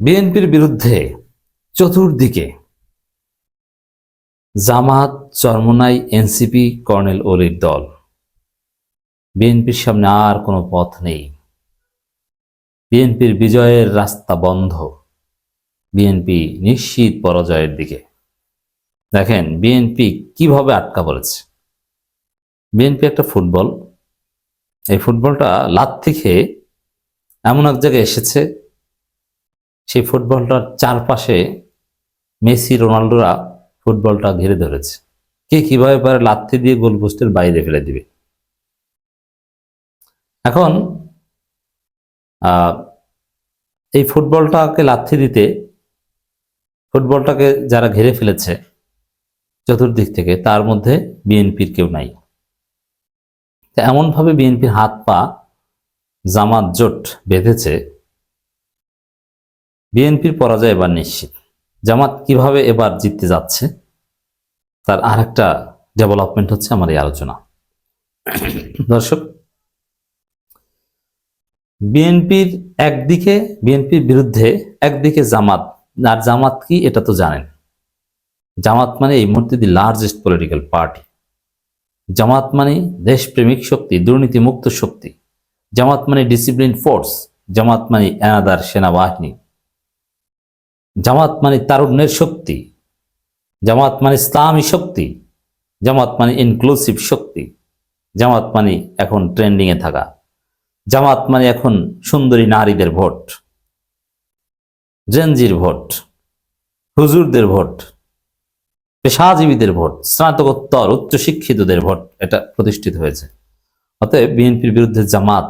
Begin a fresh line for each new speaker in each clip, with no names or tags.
বিএনপির বিরুদ্ধে চতুর্দিকে জামাত, চরমনাই, এনসিপি, কর্নেল ওলির দল। বিএনপির সামনে আর কোনো পথ নেই। বিএনপির বিজয়ের রাস্তা বন্ধ। বিএনপি নিশ্চিত পরাজয়ের দিকে। দেখেন, বিএনপি কীভাবে আটকা পড়েছে। বিএনপি একটা ফুটবল। এই ফুটবলটা লাথি খেয়ে এমন এক জায়গায় এসেছে সেই ফুটবলটার চারপাশে মেসি রোনাল্ডোরা ফুটবলটা ঘিরে ধরেছে। কে কীভাবে পারে লাথি দিয়ে গোলপোস্টের বাইরে ফেলে দিবে? এখন এই ফুটবলটাকে লাথি দিতে, ফুটবলটাকে যারা ঘিরে ফেলেছে চতুর্দিক থেকে, তার মধ্যে বিএনপির কেউ নাই। এমনভাবে বিএনপির হাত পা জামাত জোট বেঁধেছে বিএনপির পরাজয় এবার নিশ্চিত। জামাত কীভাবে এবার জিততে যাচ্ছে, তার আর একটা ডেভেলপমেন্ট হচ্ছে আমার এই আলোচনা। দর্শক, বিএনপির একদিকে, বিএনপির বিরুদ্ধে একদিকে জামাত, আর জামাত কি এটা তো জানেন। জামাত মানে এই মুহূর্তে the largest political party Jamaat মানে দেশপ্রেমিক শক্তি, দুর্নীতিমুক্ত শক্তি। জামাত মানে ডিসিপ্লিন ফোর্স জামাত মানে অ্যানাদার সেনাবাহিনী। জামাত মানে তারুণ্যের শক্তি, জামাত মানে ইসলামী শক্তি, জামাত মানে ইনক্লুসিভ শক্তি, জামাত মানে এখন ট্রেন্ডিংয়ে থাকা, জামাত মানে এখন সুন্দরী নারীদের ভোট জেনজির ভোট, হুজুরদের ভোট, পেশাজীবীদের ভোট, স্নাতকোত্তর, উচ্চশিক্ষিতদের ভোট এটা প্রতিষ্ঠিত হয়েছে। অতএব বিএনপির বিরুদ্ধে জামাত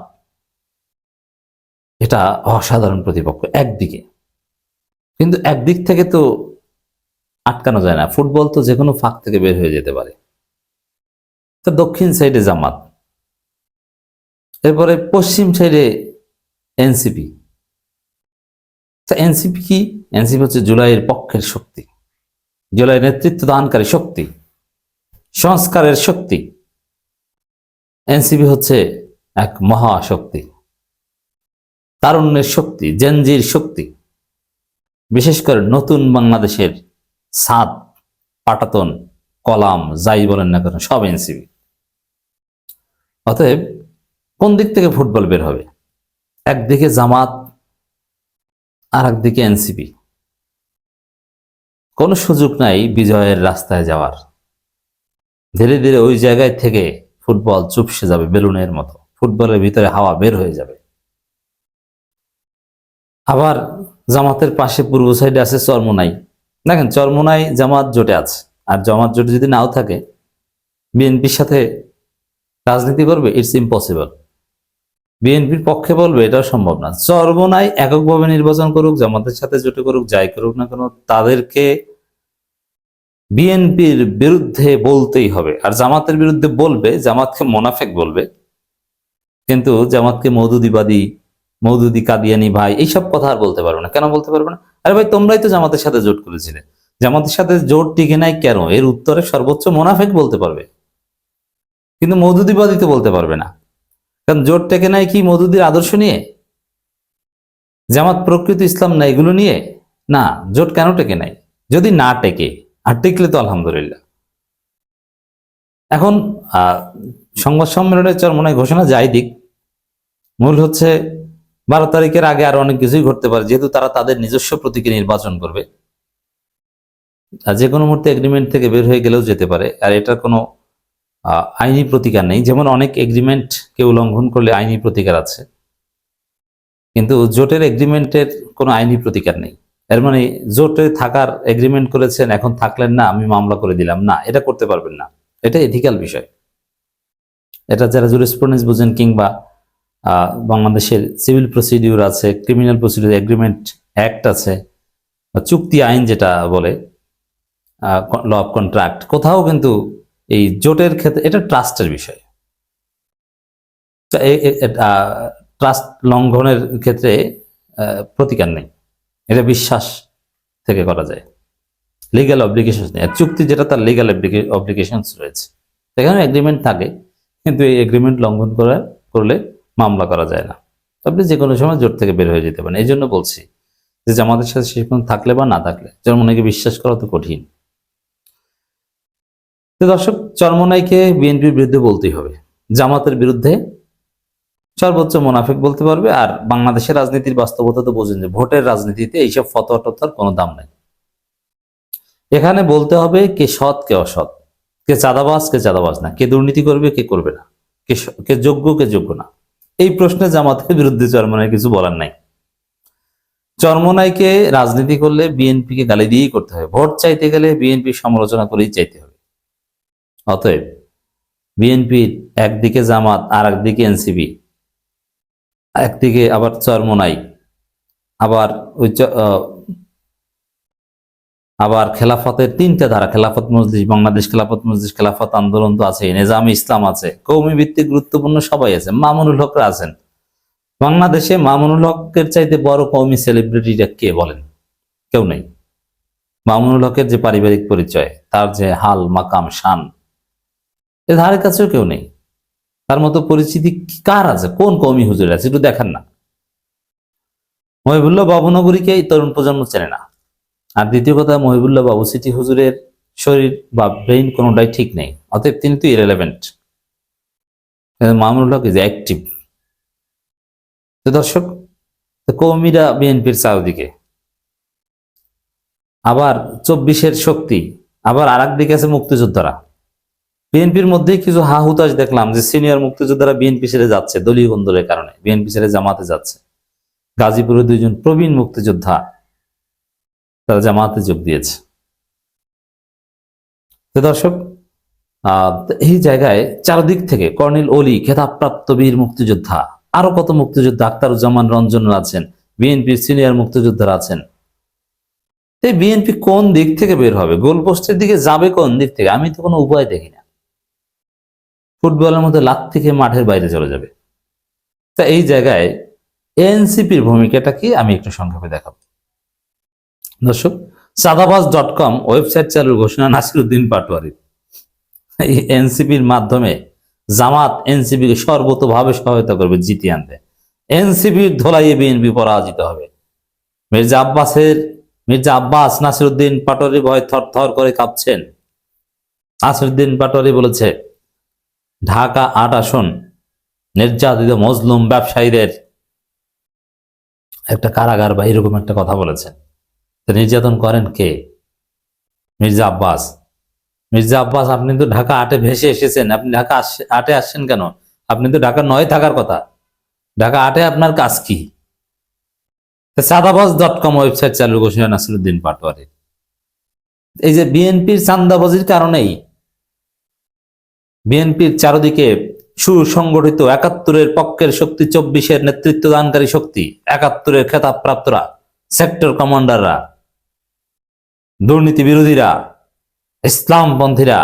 এটা অসাধারণ প্রতিপক্ষ, একদিকে। কিন্তু একদিক থেকে তো আটকানো যায় না। ফুটবল তো যে কোনো ফাঁক থেকে বের হয়ে যেতে পারে। তো দক্ষিণ সাইডে জামাত, এরপরে পশ্চিম সাইডে এনসিপি। এনসিপি কি? এনসিপি হচ্ছে জুলাইয়ের পক্ষের শক্তি জুলাই নেতৃত্ব দানকারী শক্তি, সংস্কারের শক্তি। এনসিপি হচ্ছে এক মহাশক্তি, তারুণ্যের শক্তি, জেনজির শক্তি। বিশেষ করে নতুন বাংলাদেশের সাদ, পাটাতন, কলাম, যাই বলেন না কেন, সব এনসিবি। অতএব কোন দিক থেকে ফুটবল বের হবে? একদিকে জামাত আর একদিকে এনসিপি কোনো সুযোগ নাই বিজয়ের রাস্তায় যাওয়ার। ধীরে ধীরে ওই জায়গায় থেকে ফুটবল চুপসে যাবে বেলুনের মতো। ফুটবলের ভিতরে হাওয়া বের হয়ে যাবে। আবার জামাতের পাশে পূর্ব সাইডে আছে চরমোনাই। দেখেন, চরমোনাই জামাত জোটে আছে। আর জামাত জোটে যদি নাও থাকে, বিএনপির সাথে রাজনীতি করবে ইটস ইম্পসিবল বিএনপির পক্ষে বলবে, এটাও সম্ভব না। চরমোনাই এককভাবে নির্বাচন করুক, জামাতের সাথে জোটে করুক, যাই করুক না কেন, তাদেরকে বিএনপির বিরুদ্ধে বলতেই হবে। আর জামাতের বিরুদ্ধে বলবে, জামাতকে মোনাফেক বলবে। কিন্তু জামাতকে মৌদুদিবাদী মৌদুদি, কাদিয়ানি ভাই, এইসব কথা আর বলতে পারবে না। কেন বলতে পারবে না? আরে ভাই, তোমরাই তো জামাতের সাথে জোট করেছিলে। জামাতের সাথে জোট টিকে নাই কেন? এর উত্তরে সর্বোচ্চ মোনাফেক বলতে পারবে। কিন্তু মৌদুদিবাদী তো বলতে পারবে না। কারণ জোট টেকে নাই কি মৌদুদির আদর্শ নিয়ে? জামাত প্রকৃত ইসলাম না এগুলো নিয়ে? না, জোট কেন টেকে নাই? যদি না টেকে, আর টিকলে তো আলহামদুলিল্লাহ। এখন সংবাদ সম্মেলনের চর মনে হয় ঘোষণা যাই দিক, মূল হচ্ছে বারো তারিখের আগে আরও অনেক কিছুই ঘটতে পারে, যেহেতু তারা তাদের নিজস্ব প্রতীকে নির্বাচন করবে। আর যে কোনো মুহূর্তে এগ্রিমেন্ট থেকে বের হয়ে গেলেও যেতে পারে। আর এটার কোনো আইনি প্রতিকার নেই। যেমন অনেক এগ্রিমেন্ট কেউ লঙ্ঘন করলে আইনি প্রতিকার আছে। কিন্তু জোটের এগ্রিমেন্টের কোনো আইনি প্রতিকার নেই। এর মানে জোটে থাকার এগ্রিমেন্ট করেছেন, এখন থাকলেন না, আমি মামলা করে দিলাম। না, এটা করতে পারবেন না। এটা এথিক্যাল বিষয়। এটা যারা জুরিসপ্রুডেন্স বুঝেন কিংবা বাংলাদেশের সিভিল প্রসিডিউর আছে ক্রিমিনাল প্রসিডিউর এগ্রিমেন্ট অ্যাক্ট আছে চুক্তি আইন যেটা বলে ল অফ কন্ট্রাক্ট কোথাও কিন্তু এই জোটের ক্ষেত্রে, এটা ট্রাস্টের বিষয়। ট্রাস্ট লঙ্ঘনের ক্ষেত্রে প্রতিকার নেই। এটা বিশ্বাস থেকে করা যায়। লিগাল অব্লিগেশন নেই। চুক্তি যেটা, তার লিগাল অব্লিগেশন রয়েছে। সেখানে এগ্রিমেন্ট থাকে, কিন্তু এই এগ্রিমেন্ট লঙ্ঘন করে, করলে মামলা করা যায় না। আপনি যে কোনো সময় জোট থেকে বের হয়ে যেতে পারেন। এই জন্য বলছি যে জামাতের সাথে শেষ পর্যন্ত থাকলে বা না থাকলে চরমনাইকে বিশ্বাস করা তো কঠিন। তো দর্শক, চরমনাইকে বিএনপির বিরুদ্ধে বলতেই হবে। জামাতের বিরুদ্ধে সর্বোচ্চ মোনাফিক বলতে পারবে, আর বাংলাদেশের রাজনীতির বাস্তবতা তো বোঝেন যে ভোটের রাজনীতিতে এইসব ফতোয়া কোনো দাম নাই। এখানে বলতে হবে কে সৎ, কে অসৎ। কে চাঁদাবাজ কে চাঁদাবাজ না। কে দুর্নীতি করবে, কে করবে না। কে যোগ্য কে যোগ্য না। এই প্রশ্নে জামাতের বিরুদ্ধে চরমনায় কিছু বলার নাই। চরমনাইকে রাজনীতি করলে বিএনপিকে গালি দিয়েই করতে হবে। ভোট চাইতে গেলে বিএনপি সমালোচনা করেই চাইতে হবে। অতএব বিএনপির একদিকে জামাত আর একদিকে এনসিপি, একদিকে আবার চরমনাই আবার ওই আবার খেলাফতের তিনটা ধারা, খেলাফত মজলিস, বাংলাদেশ খেলাফত মজলিস, খেলাফত আন্দোলন তো আছে নিজামী ইসলাম আছে, কৌমি ভিত্তিক গুরুত্বপূর্ণ সবাই আছে, মামুনুল হকরা আছেন। বাংলাদেশে মামুনুল হকের চাইতে বড় কৌমি সেলিব্রিটিটা কে বলেন? কেউ নেই। মামুনুল হকের যে পারিবারিক পরিচয়, তার যে হাল, মাকাম, শান, এ ধারে কাছেও কেউ নেই। তার মতো পরিচিতি কার আছে? কোন কৌমি হুজুর আছে? একটু দেখেন না। মহিবুল্লাহ বাবুনগরীকে এই তরুণ প্রজন্ম চেনে না। আর দ্বিতীয় কথা, মহিবুল্লাহ বাবু, সিটি হুজুরের শরীর বা ব্রেইন কোনোটাই ঠিক নেই, অতএব তিনি তো irrelevant Mamunul Haque is active তো দর্শক কৌমিরা বিএনপির চারদিকে। আবার চব্বিশের শক্তি, আবার আর দিকে আছে মুক্তিযোদ্ধারা। বিএনপির মধ্যে কিছু হা হুতাশ দেখলাম যে সিনিয়র মুক্তিযোদ্ধারা বিএনপি ছেড়ে যাচ্ছে, দলীয় কন্দলের কারণে, বিএনপি ছেড়ে জামাতে যাচ্ছে। গাজীপুরে দুইজন প্রবীণ মুক্তিযোদ্ধা তারা জামাতে যোগ দিয়েছে। দর্শক এই জায়গায় চারদিক থেকে কর্নেল অলি, খেতাবপ্রাপ্ত বীর মুক্তিযোদ্ধা, আরও কত মুক্তিযোদ্ধা আখতারুজ্জামান রঞ্জন আছেন, বিএনপির সিনিয়র মুক্তিযোদ্ধারা আছেন। এই বিএনপি কোন দিক থেকে বের হবে, গোলপোস্টের দিকে যাবে কোন দিক থেকে, আমি তো কোনো উপায় দেখি না। ফুটবলের মধ্যে লাত থেকে মাঠের বাইরে চলে যাবে। তা এই জায়গায় এনসিপির ভূমিকাটা কি, আমি একটু সংক্ষেপে দেখাবো। দর্শক সাদাবাজ ডট কম ওয়েবসাইট চালুর ঘোষণা নাসিরুদ্দিন পাটোয়ারি এই এনসিপির মাধ্যমে জামাত এনসিপিকে সর্বতভাবে সহায়তা করবে, জিতিয়ে আনতে এনসিপির ধোলাইয়ে বিএনপি পরাজিত হবে। মির্জা আব্বাসের, মির্জা আব্বাস নাসিরুদ্দিন পাটোয়ারি ভয় থর থর করে কাঁপছেন। নাসিরুদ্দিন পাটোয়ারি বলেছে, ঢাকা আট আসন, নির্যাতিত মজলুম ব্যবসায়ীদের একটা কারাগার বা এরকম একটা কথা বলেছেন। নির্যাতন করেন কে? মির্জা আব্বাস। মির্জা আব্বাস, আপনি তো ঢাকা আটে ভেসে এসেছেন। আপনি ঢাকা আটে আসছেন কেন? আপনি তো ঢাকা নয় থাকার কথা। ঢাকা আটে আপনার কাজ কি? সাদাবাজ ডট কম ওয়েবসাইট চালু ঘোষণা নাসিরুদ্দিন পাটোয়ারি। এই যে বিএনপির চান্দাবাজির কারণেই বিএনপির চারদিকে সুসংগঠিত একাত্তরের পক্ষের শক্তি, চব্বিশের নেতৃত্ব দানকারী শক্তি, একাত্তরের খেতাবপ্রাপ্তরা, সেক্টর কমান্ডাররা। দুর্নীতি বিরোধীরা ইসলামপন্থীরা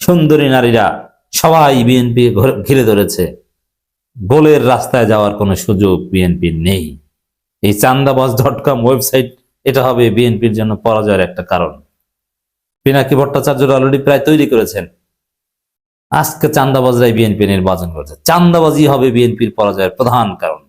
সুন্দরী নারীরা সবাই বিএনপি ঘিরে ধরেছে। গোলের রাস্তায় যাওয়ার কোনো সুযোগ বিএনপির নেই। এই চান্দাবাজ ডট কম ওয়েবসাইট এটা হবে বিএনপির জন্য পরাজয়ের একটা কারণ। পিনাকি ভট্টাচার্য অলরেডি প্রায় তৈরি করেছেন। আজকে চান্দাবাজরাই বিএনপি নির্বাচন করেছে। চান্দাবাজি হবে বিএনপির পরাজয়ের প্রধান কারণ।